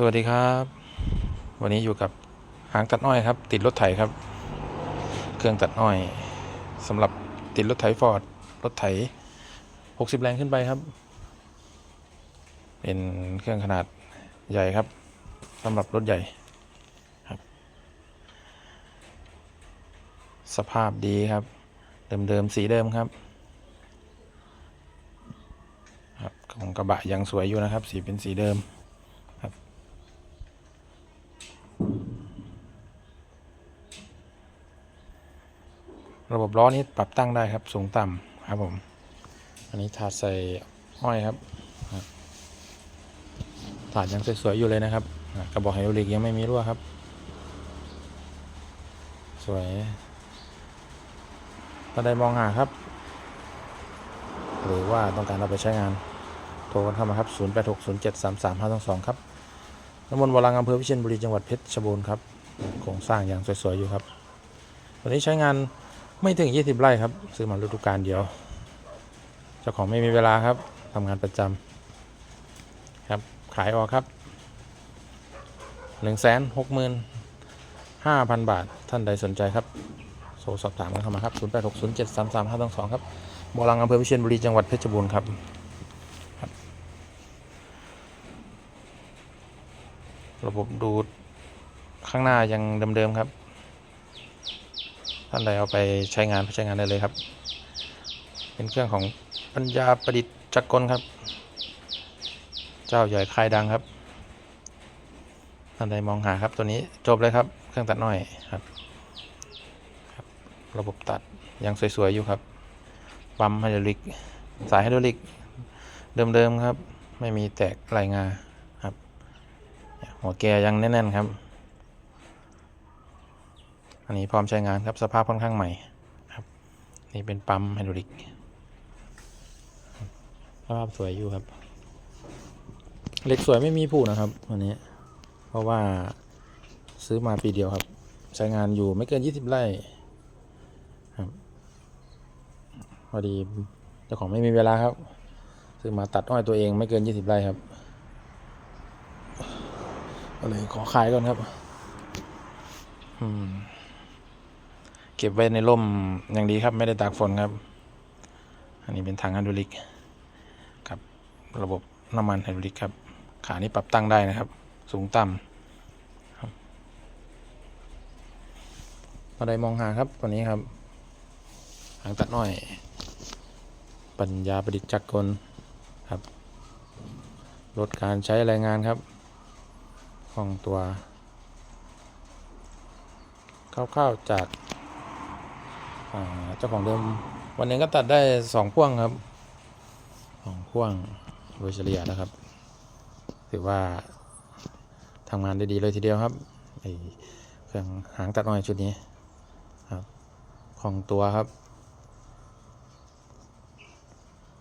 สวัสดีครับ วันนี้อยู่กับหางตัดอ้อยครับ ติดรถไถครับ เครื่องตัดอ้อยสำหรับติดรถไถฟอร์ดรถไถ 60 แรงขึ้นไปครับ เป็นเครื่องขนาดใหญ่ครับสำหรับรถใหญ่ครับ สภาพดีครับ เดิมๆสีเดิมครับครับของกระบะยังสวยอยู่นะครับ สีเป็นสีเดิม ระบบล้อนี้ปรับตั้งได้ครับ สูงต่ำครับผม อันนี้ถาดใส่อ้อยครับ ถาดยังสวยๆอยู่เลยนะครับ กระบอกไฮดรอลิกยังไม่มีรั่วครับ สวยถ้าใดมองหาครับ หรือว่าต้องการเอาไปใช้งาน โทรกันเข้ามาครับ 0860733522 ครับ น้ำมนต์วรังอำเภอวิเชียรบุรีจังหวัดเพชรบูรณ์ครับโครงสร้างอย่างสวยๆอยู่ครับวันนี้ใช้งานไม่ถึง 20 ไร่ครับ ซื้อมาฤดูกาลเดียว เจ้าของไม่มีเวลาครับทำงานประจำครับขายออกครับ 1 6 5 0 0 0 บาท ท่านใดสนใจครับ โทรสอบถามกันเข้ามาครับ 0 8 6 0 7 3 3 5 2 2 ครับบอลังอำเภอวิเชียรบุรี จังหวัดเพชรบูรณ์ครับ ระบบดูดข้างหน้ายังเดิมๆครับ ท่านใดเอาไปใช้งานไปใช้งานได้เลยครับ เป็นเครื่องของปัญญาประดิษฐ์จักรกลครับ เจ้าใหญ่ค่ายดังครับ ท่านใดมองหาครับตัวนี้จบเลยครับ เครื่องตัดน้อยครับครับระบบตัดยังสวยๆอยู่ครับ ปั๊มไฮดรอลิก สายไฮดรอลิกเดิมๆครับ ไม่มีแตกลายงา หัวแกยังแน่น ๆ ครับ อันนี้พร้อมใช้งานครับสภาพค่อนข้างใหม่ครับ นี่เป็นปั๊มไฮดรอลิกสภาพสวยอยู่ครับเหล็กสวยไม่มีผุนะครับวันนี้ เพราะว่าซื้อมาปีเดียวครับ ใช้งานอยู่ไม่เกิน20ไร่ครับพอดีเจ้าของไม่มีเวลาครับ ซื้อมาตัดอ้อยตัวเองไม่เกิน20ไร่ครับ เลยขอขายก่อนครับ อืม เก็บไว้ในร่มอย่างดีครับ ไม่ได้ตากฝนครับ อันนี้เป็นถังไฮดรอลิกครับระบบน้ำมันไฮดรอลิกครับ ขานี้ปรับตั้งได้นะครับ สูงต่ำครับมาได้มองหาครับตัวนี้ครับหางตัดน้อย ปัญญาประดิษฐ์จักรกลครับลดการใช้แรงงานครับ ของตัวคร่าวๆจากเจ้าของเดิม วันนึงก็ตัดได้สองพ่วงครับสองพ่วงโดยเฉลี่ยนะครับ ถือว่าทำงานได้ดีเลยทีเดียวครับไอเครื่องหางตัดอ้อยชุดนี้ครับ ของตัวครับ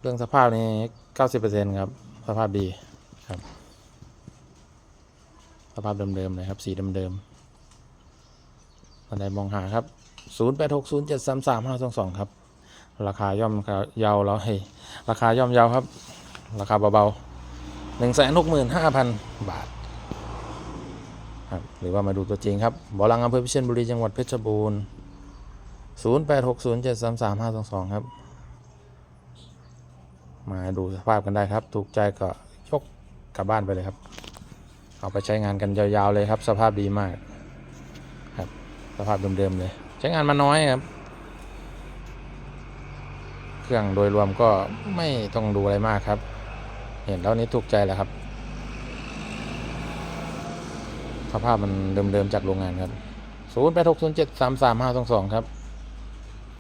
เรื่องสภาพนี้เก้าสิบเปอร์เซ็นครับ สภาพดีครับ สภาพเดิมๆเลยครับ สีเดิมๆท่านใดมองหาครับ 0 8 6 0 7 3 3 5 2 2 ครับ ราคาย่อมเยาวแล้วเฮ้ยราคาย่อมเยาวครับ ราคาเบาๆ 1 6 5 0 0 0 บาทครับหรือว่ามาดูตัวจริงครับบอลังอำเภอพิเชียบุรีจังหวัดเพชรบูรณ์ 0 8 6 0 7 3 3 5 2 2 ครับ มาดูสภาพกันได้ครับ ถูกใจก็ยกกลับบ้านไปเลยครับ เอาไปใช้งานกันยาวๆเลยครับ สภาพดีมากครับ สภาพเดิมๆเลย ใช้งานมาน้อยครับ เครื่องโดยรวมก็ไม่ต้องดูอะไรมากครับ เห็นแล้วนี้ถูกใจแล้วครับ สภาพมันเดิมๆจากโรงงานครับ 0 8 6 0 7 3 3 5 2 2 ครับ